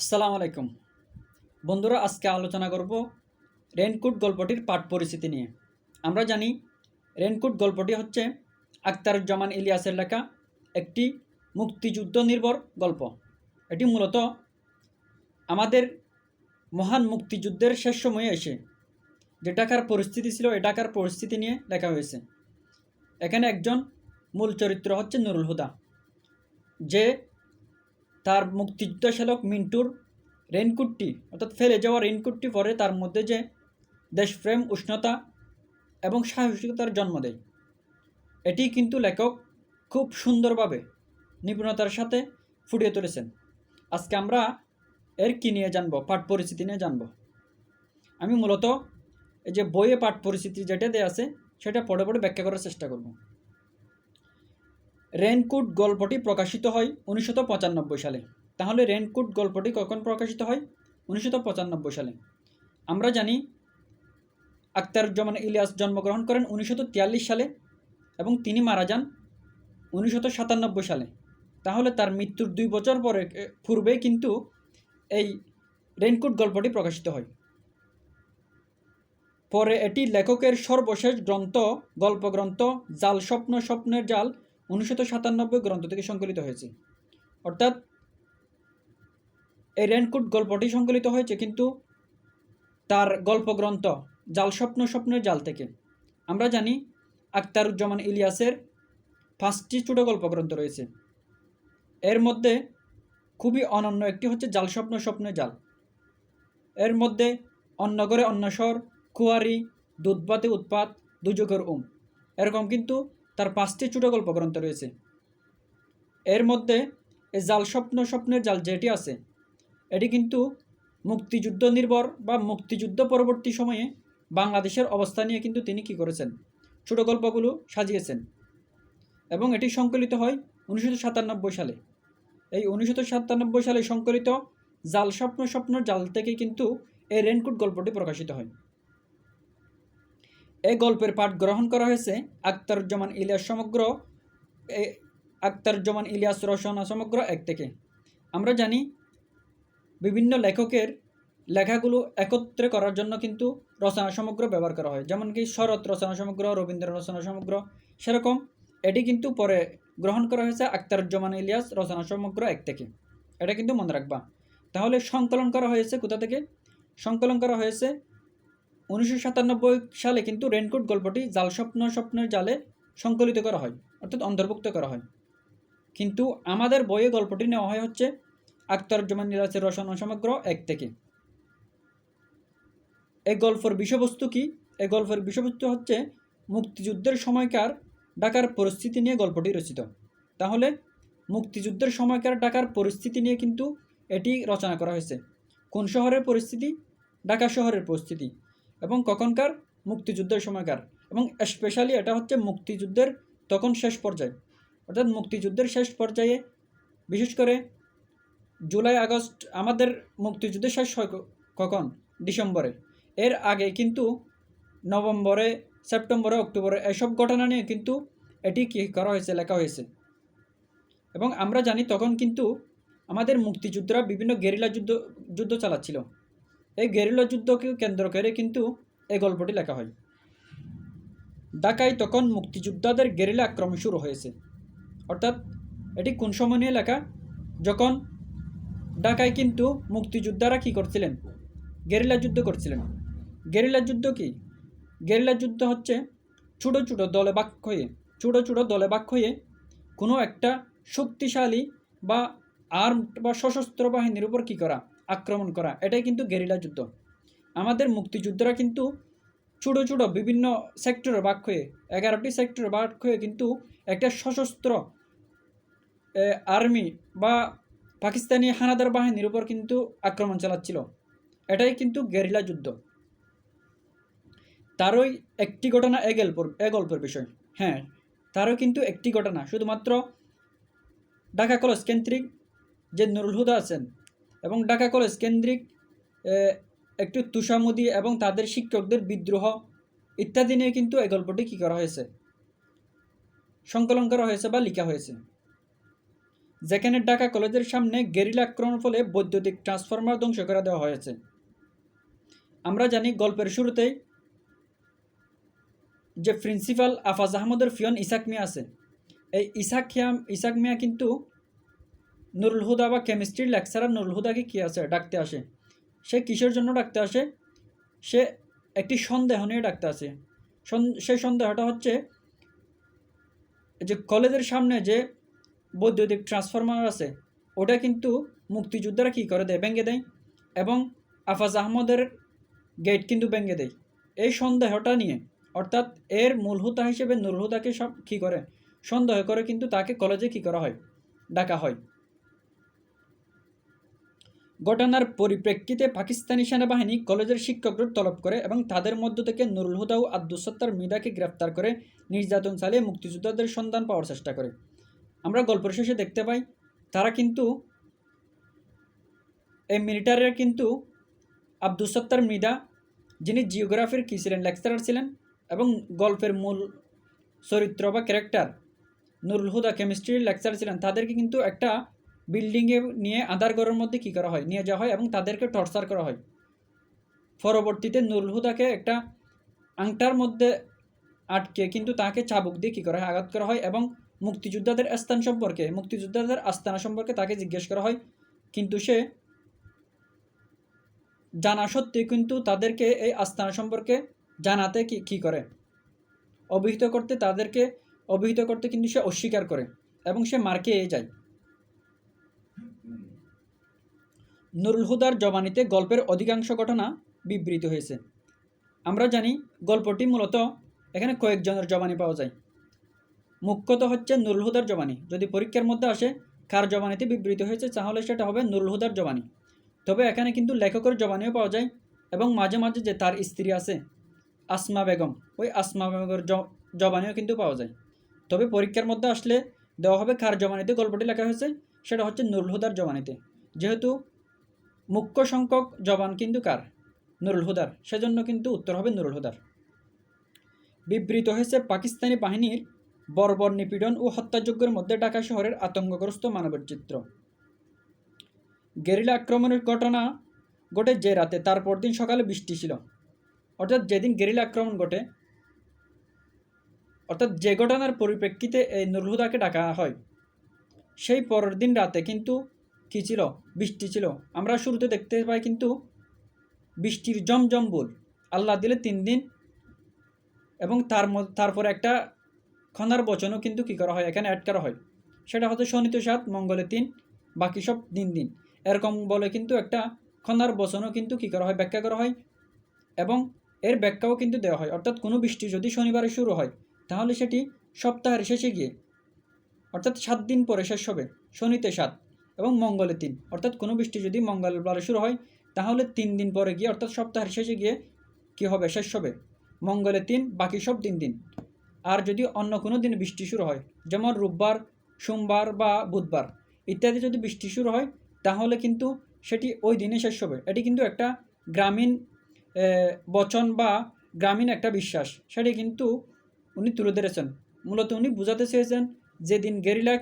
আসসালামু আলাইকুম। বন্ধুরা, আজকে আলোচনা করব রেনকুট গল্পটির পাঠ পরিস্থিতি নিয়ে। আমরা জানি রেনকুট গল্পটি হচ্ছে আখতারুজ্জামান ইলিয়াসের লেখা একটি মুক্তিযুদ্ধ নির্ভর গল্প। এটি মূলত আমাদের মহান মুক্তিযুদ্ধের শেষ সময়ে এসে যে টাকার পরিস্থিতি ছিল এ টাকার পরিস্থিতি নিয়ে লেখা হয়েছে। এখানে একজন মূল চরিত্র হচ্ছে নুরুল হুদা, যে তার মুক্তিযুদ্ধ শ্যালক মিন্টুর রেনকুটটি, অর্থাৎ ফেলে যাওয়া রেনকুটটি পরে তার মধ্যে যে দেশপ্রেম, উষ্ণতা এবং সাহসিকতার জন্ম দেয়। এটি কিন্তু লেখক খুব সুন্দরভাবে নিপুণতার সাথে ফুটিয়ে তুলেছেন। আজকে আমরা এর কী নিয়ে জানব? পাঠ পরিস্থিতি নিয়ে জানব। আমি মূলত এই যে বইয়ে পাঠ পরিস্থিতি যেটা দেওয়া আছে, সেটা পড়ে পড়ে ব্যাখ্যা করার চেষ্টা করব। রেনকুট গল্পটি প্রকাশিত হয় উনিশশো পঁচানব্বই সালে। তাহলে রেনকুট গল্পটি কখন প্রকাশিত হয়? উনিশশো পঁচানব্বই সালে। আমরা জানি, আখতারুজ্জামান ইলিয়াস জন্মগ্রহণ করেন উনিশশো সালে এবং তিনি মারা যান উনিশশো সাতানব্বই সালে। তাহলে তার মৃত্যুর দুই বছর পরে পূর্বে কিন্তু এই রেনকুট গল্পটি প্রকাশিত হয়। পরে এটি লেখকের সর্বশেষ গ্রন্থ, গল্পগ্রন্থ জাল স্বপ্ন, স্বপ্নের জাল উনিশশো সাতানব্বই গ্রন্থ থেকে সংকলিত হয়েছে। অর্থাৎ এই রেনকুট গল্পটি সংকলিত হয়েছে কিন্তু তার গল্পগ্রন্থ জাল স্বপ্ন স্বপ্নের জাল থেকে। আমরা জানি আখতারুজ্জামান ইলিয়াসের পাঁচটি ছোটো গল্পগ্রন্থ রয়েছে। এর মধ্যে খুবই অনন্য একটি হচ্ছে জাল স্বপ্ন স্বপ্নের জাল। এর মধ্যে অন্নগরে অন্নস্বর কুয়ারি দুধবাতে উৎপাত দুযোগের উম। এরকম কিন্তু তার পাঁচটি ছোটো গল্প গ্রন্থ রয়েছে। এর মধ্যে এই জাল স্বপ্ন স্বপ্নের জাল যেটি আছে, এটি কিন্তু মুক্তিযুদ্ধ নির্ভর বা মুক্তিযুদ্ধ পরবর্তী সময়ে বাংলাদেশের অবস্থা নিয়ে কিন্তু তিনি কি করেছেন ছোটো গল্পগুলো সাজিয়েছেন এবং এটি সংকলিত হয় উনিশশো সাতানব্বই সালে। এই উনিশশো সাতানব্বই সালে সংকলিত জাল স্বপ্ন স্বপ্নের জাল থেকে কিন্তু এই রেনকোট গল্পটি প্রকাশিত হয়। এই গল্পের পাঠ গ্রহণ করা হয়েছে আখতারুজ্জামান ইলিয়াস সমগ্র আখতারুজ্জামান ইলিয়াস রচনা সমগ্র এক থেকে। আমরা জানি বিভিন্ন লেখকের লেখাগুলো একত্রে করার জন্য কিন্তু রচনা সমগ্র ব্যবহার করা হয়। যেমন কি শরৎ রচনা সমগ্র, রবীন্দ্র রচনা সমগ্র, সেরকম। এটি কিন্তু পরে গ্রহণ করা হয়েছে আখতারুজ্জামান ইলিয়াস রচনা সমগ্র এক থেকে। এটা কিন্তু মনে রাখবা। তাহলে সংকলন করা হয়েছে কোথা থেকে? সংকলন করা হয়েছে উনিশশো সাতানব্বই সালে কিন্তু রেনকোট গল্পটি জাল স্বপ্ন স্বপ্নের জালে সংকলিত করা হয়, অর্থাৎ অন্তর্ভুক্ত করা হয়। কিন্তু আমাদের বইয়ে গল্পটি নেওয়া হয় হচ্ছে আখতারুজ্জামান নিরাজের রচনা সমগ্র এক থেকে। এই গল্পের বিষয়বস্তু কি? এই গল্পের বিষয়বস্তু হচ্ছে মুক্তিযুদ্ধের সময়কার ঢাকার পরিস্থিতি নিয়ে গল্পটি রচিত। তাহলে মুক্তিযুদ্ধের সময়কার ঢাকার পরিস্থিতি নিয়ে কিন্তু এটি রচনা করা হয়েছে। কোন শহরের পরিস্থিতি? ঢাকা শহরের পরিস্থিতি। এবং কখনকার মুক্তিযুদ্ধের সময়কার এবং স্পেশালি এটা হচ্ছে মুক্তিযুদ্ধের তখন শেষ পর্যায়ে। অর্থাৎ মুক্তিযুদ্ধের শেষ পর্যায়ে বিশেষ করে জুলাই, আগস্ট আমাদের মুক্তিযুদ্ধের শেষ হয় কখন? ডিসেম্বরে। এর আগে কিন্তু নভেম্বরে, সেপ্টেম্বরে, অক্টোবরে এসব ঘটনা নিয়ে কিন্তু এটি কি করা হয়েছে, লেখা হয়েছে। এবং আমরা জানি তখন কিন্তু আমাদের মুক্তিযুদ্ধরা বিভিন্ন গেরিলা যুদ্ধ যুদ্ধ চালাচ্ছিল। এই গেরিলা যুদ্ধকে কেন্দ্র করে কিন্তু এই গল্পটি লেখা হয়। ঢাকায় তখন মুক্তিযোদ্ধাদের গেরিলা আক্রমণ শুরু হয়েছে। অর্থাৎ এটি কোন সময় নিয়ে লেখা? যখন ঢাকায় কিন্তু মুক্তিযোদ্ধারা কি করছিলেন? গেরিলা যুদ্ধ করছিলেন। গেরিলা যুদ্ধ কি? গেরিলা যুদ্ধ হচ্ছে ছোটো ছোটো দলে বাক হয়ে, ছোটো ছোটো দলে বাক হয়ে কোনো একটা শক্তিশালী বা আর্মড বা সশস্ত্র বাহিনীর উপর কী করা? আক্রমণ করা, এটাই কিন্তু গেরিলা যুদ্ধ। আমাদের মুক্তিযুদ্ধরা কিন্তু ছোটো ছোটো বিভিন্ন সেক্টরে বাক হয়ে, এগারোটি সেক্টরে বাক হয়ে কিন্তু একটা সশস্ত্র আর্মি বা পাকিস্তানি হানাদার বাহিনীর উপর কিন্তু আক্রমণ চালাচ্ছিল। এটাই কিন্তু গেরিলা যুদ্ধ। তারই একটি ঘটনা এ গল্পের এ গল্পের বিষয়। হ্যাঁ তারও কিন্তু একটি ঘটনা, শুধুমাত্র ঢাকা কলেজ কেন্দ্রিক যে নুরুল হুদা আছেন এবং ঢাকা কলেজ কেন্দ্রিক একটু তুষামুদি এবং তাদের শিক্ষকদের বিদ্রোহ ইত্যাদি নিয়ে কিন্তু এই গল্পটি কী করা হয়েছে? সংকলন করা হয়েছে বা লিখা হয়েছে। যেখানে ঢাকা কলেজের সামনে গেরিলা আক্রমণের ফলে বৈদ্যুতিক ট্রান্সফরমার ধ্বংস করে দেওয়া হয়েছে। আমরা জানি গল্পের শুরুতেই যে প্রিন্সিপাল আফাজ আহমদের ফিয়ন ইসাক মিয়া আছে। এই ইসাক ইসাক মিয়া কিন্তু নুরুল হুদা বা কেমিস্ট্রির লেকচারার নুরুল হুদাকে কী আছে? ডাকতে আসে। সে কিসের জন্য ডাকতে আসে? সে একটি সন্দেহ নিয়ে ডাকতে আসে। সেই সন্দেহটা হচ্ছে যে কলেজের সামনে যে বৈদ্যুতিক ট্রান্সফরমার আছে, ওটা কিন্তু মুক্তিযোদ্ধারা কী করে দেয়? ভেঙে দেয় এবং আফাজ আহমদের গেট কিন্তু ভেঙে দেয়। এই সন্দেহটা নিয়ে, অর্থাৎ এর মূল হুতা হিসেবে নুরুল হুদাকে সব কী করে? সন্দেহ করে কিন্তু তাকে কলেজে কী করা হয়? ডাকা হয়। ঘটনার পরিপ্রেক্ষিতে পাকিস্তানি সেনাবাহিনী কলেজের শিক্ষকদের তলব করে এবং তাদের মধ্য থেকে নুরুল হুদা ও আব্দুস সত্তার মিদাকে গ্রেপ্তার করে নির্যাতন চালিয়ে মুক্তিযোদ্ধাদের সন্ধান পাওয়ার চেষ্টা করে। আমরা গল্পের শেষে দেখতে পাই, তারা কিন্তু এই মিলিটারিরা কিন্তু আব্দুস সত্তার মৃদা যিনি জিওগ্রাফির কী ছিলেন লেকচারার ছিলেন এবং গল্পের মূল চরিত্র বা ক্যারেক্টার নুরুল হুদা কেমিস্ট্রির লেকচার ছিলেন, তাদেরকে কিন্তু একটা বিল্ডিংয়ে নিয়ে আধার ঘরের মধ্যে কী করা হয়? নিয়ে যাওয়া হয় এবং তাদেরকে টর্চার করা হয়। পরবর্তীতে নুরুল হুদাকে একটা আংটার মধ্যে আটকে কিন্তু তাকে চাবুক দিয়ে কী করা হয়? আঘাত করা হয় এবং মুক্তিযোদ্ধাদের স্থান সম্পর্কে, মুক্তিযোদ্ধাদের আস্তানা সম্পর্কে তাকে জিজ্ঞেস করা হয়। কিন্তু সে জানা সত্ত্বেও কিন্তু তাদেরকে এই আস্তানা সম্পর্কে জানাতে কি, কী করে? অভিহিত করতে তাদেরকে অভিহিত করতে কিন্তু সে অস্বীকার করে এবং সে মার খেয়ে যায়। নুরুল হুদার জবানিতে গল্পের অধিকাংশ ঘটনা বিবৃত হয়েছে। আমরা জানি গল্পটি মূলত এখানে কয়েকজনের জবানি পাওয়া যায়। মুখ্যত হচ্ছে নুরুল হুদার জবানি। যদি পরীক্ষার মধ্যে আসে কার জবানিতে বিবৃত হয়েছে, তাহলে সেটা হবে নুরুল হুদার জবানি। তবে এখানে কিন্তু লেখকের জবানিও পাওয়া যায় এবং মাঝে মাঝে যে তার স্ত্রী আছে, আসমা বেগম, ওই আসমা বেগমের জবানিও কিন্তু পাওয়া যায়। তবে পরীক্ষার মধ্যে আসলে দেওয়া হবে কার জবানিতে গল্পটি লেখা হয়েছে, সেটা হচ্ছে নুরুল হুদার জবানিতে। যেহেতু মুখ্য সংখ্যক জবান কিন্তু কার? নুরুল হুদার। সেজন্য কিন্তু উত্তর হবে নুরুল হুদার। বিবৃত হয়েছে, পাকিস্তানি বাহিনীর বর্বর নিপীড়ন ও হত্যাযজ্ঞের মধ্যে ঢাকা শহরের আতঙ্কগ্রস্ত মানবের চিত্র। গেরিলা আক্রমণের ঘটনা ঘটে যে রাতে, তার পরদিন সকালে বৃষ্টি ছিল। অর্থাৎ যেদিন গেরিলা আক্রমণ ঘটে, অর্থাৎ যে ঘটনার পরিপ্রেক্ষিতে এই নুরুল হুদাকে ডাকা হয়, সেই পরের দিন রাতে কিন্তু কী ছিল? বৃষ্টি ছিল। আমরা শুরুতে দেখতে পাই কিন্তু বৃষ্টির জমজম বল। আল্লাহ দিলে তিন দিন এবং তার তারপরে একটা খনার বচনও কিন্তু কী করা হয়? এখানে অ্যাড করা হয়। সেটা হচ্ছে শনিত সাত, মঙ্গলে তিন, বাকি সব দিন দিন। এরকম বলে কিন্তু একটা খনার বচনও কিন্তু কী করা হয়? ব্যাখ্যা করা হয় এবং এর ব্যাখ্যাও কিন্তু দেওয়া হয়। অর্থাৎ কোনো বৃষ্টি যদি শনিবারে শুরু হয়, তাহলে সেটি সপ্তাহের শেষে গিয়ে, অর্থাৎ সাত দিন পরে শেষ হবে শনিতে সাত। এবং মঙ্গলে তিন। অর্থাৎ কোনো বৃষ্টি যদি মঙ্গলবারে শুরু হয়, তাহলে তিন দিন পরে গিয়ে, অর্থাৎ সপ্তাহের শেষে গিয়ে কী হবে? শেষ হবে। মঙ্গলে তিন, বাকি সব দিন দিন। আর যদি অন্য কোনো দিন বৃষ্টি শুরু হয়, যেমন রোববার, সোমবার বা বুধবার, ইত্যাদি যদি বৃষ্টি শুরু হয়, তাহলে কিন্তু সেটি ওই দিনে শেষ হবে। এটি কিন্তু একটা গ্রামীণ বচন বা গ্রামীণ একটা বিশ্বাস। সেটি কিন্তু উনি তুলে ধরেছেন। মূলত উনি বোঝাতে চেয়েছেন যেদিন গেরিলা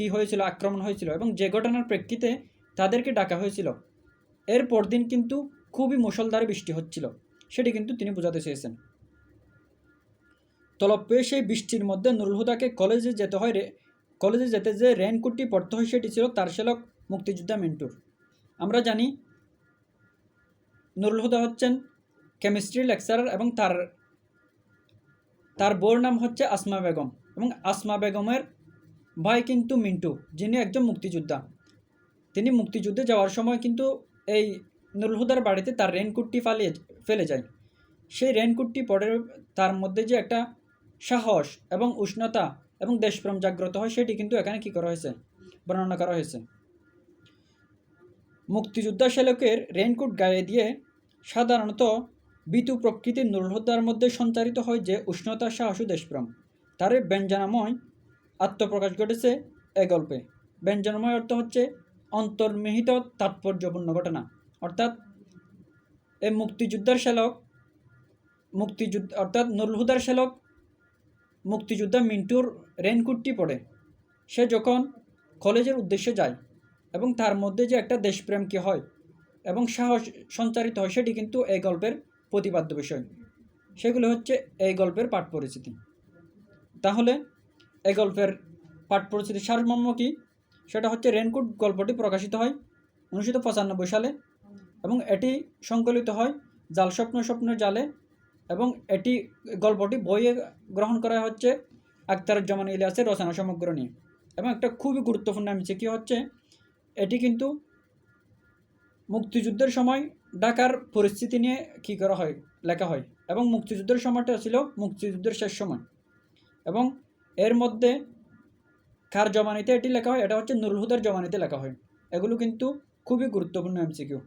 কি হয়েছিল, আক্রমণ হয়েছিল এবং যে ঘটনার প্রেক্ষিতে তাদেরকে ডাকা হয়েছিল এর পরদিন কিন্তু খুবই মুষলধারে বৃষ্টি হচ্ছিল, সেটি কিন্তু তিনি বোঝাতে চেয়েছেন। তলব পেয়ে সেই বৃষ্টির মধ্যে নুরুল হুদাকে কলেজে যেতে হয় রে, কলেজে যেতে যে রেনকোটটি পড়তে হয় সেটি ছিল তার সেলক মুক্তিযোদ্ধা মিন্টুর। আমরা জানি নুরুল হুদা হচ্ছেন কেমিস্ট্রি লেকচারার এবং তার তার বোর নাম হচ্ছে আসমা বেগম এবং আসমা বেগমের ভাই কিন্তু মিন্টু, যিনি একজন মুক্তিযোদ্ধা। তিনি মুক্তিযুদ্ধে যাওয়ার সময় কিন্তু এই নুরুল হুদার বাড়িতে তার রেনকোটটি ফালিয়ে ফেলে যায়। সেই রেনকোটটি পরে তার মধ্যে যে একটা সাহস এবং উষ্ণতা এবং দেশপ্রেম জাগ্রত হয়, সেটি কিন্তু এখানে কী করা হয়েছে? বর্ণনা করা হয়েছে। মুক্তিযোদ্ধা শ্যালকের রেনকোট গায়ে দিয়ে সাধারণত বিতু প্রকৃতির নুরুলহদ্দার মধ্যে সঞ্চারিত হয় যে উষ্ণতা, সাহস ও দেশপ্রেম। তার ব্যঞ্জনাময় আত্মপ্রকাশ ঘটেছে এ গল্পে। ব্যঞ্জনময় অর্থ হচ্ছে অন্তর্নিহিত তাৎপর্যপূর্ণ ঘটনা। অর্থাৎ এই মুক্তিযোদ্ধার শ্যালক, মুক্তিযুদ্ধ, অর্থাৎ নুরুল হুদার শ্যালক, মুক্তিযোদ্ধা মিন্টুর রেনকুটটি পড়ে। সে যখন কলেজের উদ্দেশ্যে যায় এবং তার মধ্যে যে একটা দেশপ্রেম কি হয় এবং সাহস সঞ্চারিত হয় সেটি কিন্তু এই গল্পের প্রতিপাদ্য বিষয়। সেগুলো হচ্ছে এই গল্পের পাঠ পরিচিতি। তাহলে এই গল্পের পাঠ পরিচিতির সারমর্ম কী? সেটা হচ্ছে রেনকোট গল্পটি প্রকাশিত হয় উনিশশো পঁচানব্বই সালে এবং এটি সংকলিত হয় জাল স্বপ্ন স্বপ্নের জালে এবং এটি গল্পটি বইয়ে গ্রহণ করা হচ্ছে আখতারুজ্জামান ইলিয়াসের রচনা সমগ্র নিয়ে। এবং একটা খুবই গুরুত্বপূর্ণ বিষয় কী হচ্ছে, এটি কিন্তু মুক্তিযুদ্ধের সময় ঢাকার পরিস্থিতি নিয়ে কী করা হয়, লেখা হয়। এবং মুক্তিযুদ্ধের সময়টা ছিল মুক্তিযুদ্ধের শেষ সময়। এবং এর মধ্যে কার জমানিতে এটি লেখা হয়? এটা হচ্ছে নুরুল হুদার জমানিতে লেখা হয়। এগুলো কিন্তু খুবই গুরুত্বপূর্ণ এমসিকিউ